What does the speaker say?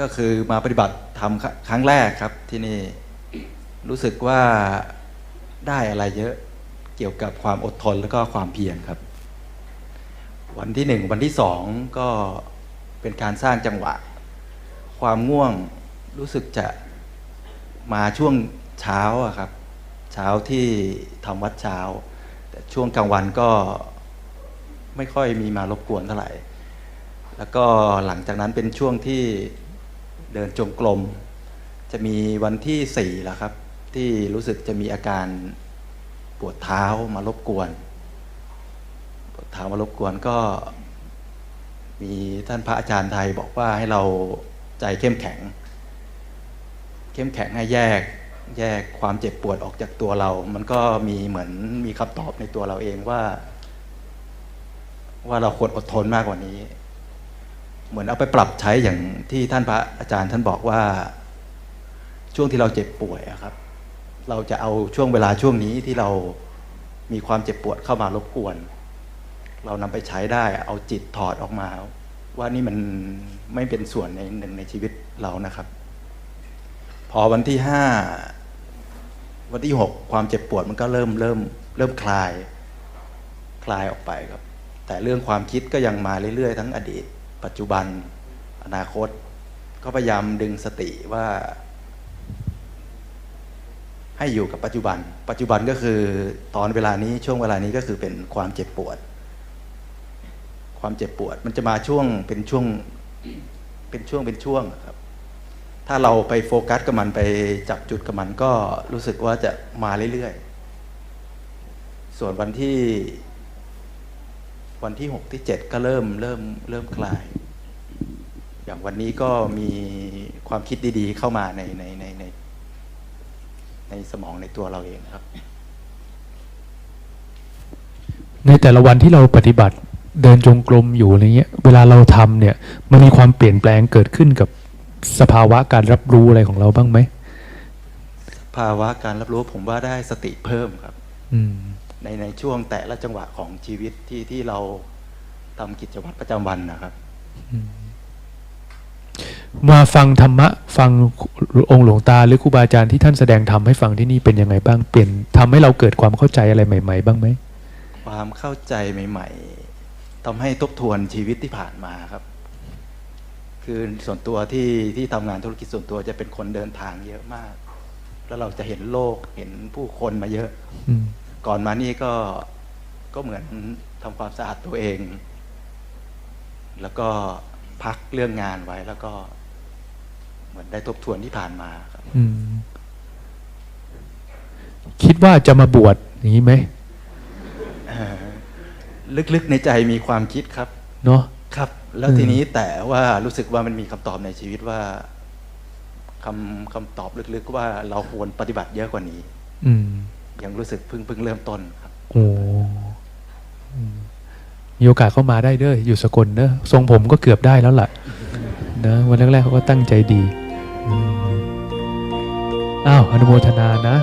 ก็คือมาปฏิบัติทำครั้งแรกครับที่นี่รู้สึกว่าได้อะไรเยอะเกี่ยวกับความอดทนแล้วก็ความเพียรครับ วันที่หนึ่งวันที่สองก็เป็นการสร้างจังหวะ ความง่วงรู้สึกจะมาช่วงเช้าอะครับ เช้าที่ทำวัดเช้า แต่ช่วงกลางวันก็ไม่ค่อยมีมารบกวนเท่าไหร่ แล้วก็หลังจากนั้นเป็นช่วงที่ เดินจงกรมจะมีวันที่สี่แล้วครับ ที่รู้สึกจะมีอาการปวดเท้ามารบกวน ปวดเท้ามารบกวนก็ มีท่านพระอาจารย์ไทยบอกว่าให้เราใจเข้มแข็ง เข้มแข็งให้แยกแยกความเจ็บปวดออกจากตัวเรา มันก็มีเหมือนมีคำตอบในตัวเราเองว่า ว่าเราควรอดทนมากกว่านี้ เหมือนเอาไปปรับใช้อย่างที่ท่านพระอาจารย์ท่านบอกว่าช่วงที่เราเจ็บป่วยครับ เราจะเอาช่วงเวลาช่วงนี้ที่เรามีความเจ็บปวดเข้ามารบกวน เรานำไปใช้ได้เอาจิตถอดออกมา ว่านี่มันไม่เป็นส่วนในหนึ่งในชีวิตเรานะครับ พอวันที่ห้าวันที่หกความเจ็บปวดมันก็เริ่มเริ่ม เริ่มคลาย คลายออกไปครับ แต่เรื่องความคิดก็ยังมาเรื่อยๆ ทั้งอดีต ปัจจุบันอนาคต ก็พยายามดึงสติว่า ให้อยู่กับปัจจุบัน ปัจจุบันก็คือตอนเวลานี้ช่วงเวลานี้ก็คือเป็นความเจ็บปวด ความเจ็บปวด มันจะมาช่วงเป็นช่วงเป็นช่วงเป็นช่วงครับ ถ้าเราไปโฟกัสกับมันไปจับจุดกับมันก็รู้สึกว่าจะมาเรื่อยๆส่วนวันที่ วันที่หกที่เจ็ดก็เริ่มเริ่มเริ่มคลาย อย่างวันนี้ก็มีความคิดดีๆ เข้ามาในในในในในสมองในตัวเราเองครับ ในแต่ละวันที่เราปฏิบัติเดินจงกรมอยู่อะไรเงี้ย เวลาเราทำเนี่ยมันมีความเปลี่ยนแปลงเกิดขึ้นกับสภาวะการรับรู้อะไรของเราบ้างไหมภาวะการรับรู้ผมว่าได้สติเพิ่มครับ อืม ในในช่วงแต่ละจังหวะของชีวิตที่ที่เราทำกิจวัตรประจำวันนะครับ มาฟังธรรมะ ฟังองค์หลวงตาหรือครูบาอาจารย์ที่ท่านแสดงธรรมให้ฟังที่นี่เป็นยังไงบ้างเปลี่ยนทำให้เราเกิดความเข้าใจอะไรใหม่ ๆ บ้างไหมความเข้าใจใหม่ ๆทำให้ทบทวนชีวิตที่ผ่านมาครับ คือส่วนตัวที่ที่ทำงานธุรกิจส่วนตัวจะเป็นคนเดินทางเยอะมาก แล้วเราจะเห็นโลกเห็นผู้คนมาเยอะอืม ก่อนมานี่ก็ก็เหมือนทำความสะอาดตัวเอง แล้วก็พักเรื่องงานไว้แล้วก็ เหมือนได้ทบทวนที่ผ่านมาครับอืมคิดว่าจะมาบวชอย่างนี้ไหมเอ่อลึกๆในใจมีความคิดครับ เนาะครับ แล้วอืมทีนี้แต่ว่ารู้สึกว่ามันมีคำตอบในชีวิตว่าคำคำตอบลึกๆว่าเราควรปฏิบัติเยอะกว่านี้ อืม ยังรู้สึกเพิ่งเพิ่งเริ่มต้นครับ โอ้มีโอกาสเข้ามาได้เด้ออยู่สกลเนอะทรงผมก็เกือบได้แล้วล่ะนะวันแรกๆเขาก็ตั้งใจดีอ้าวอนุโมทนานะ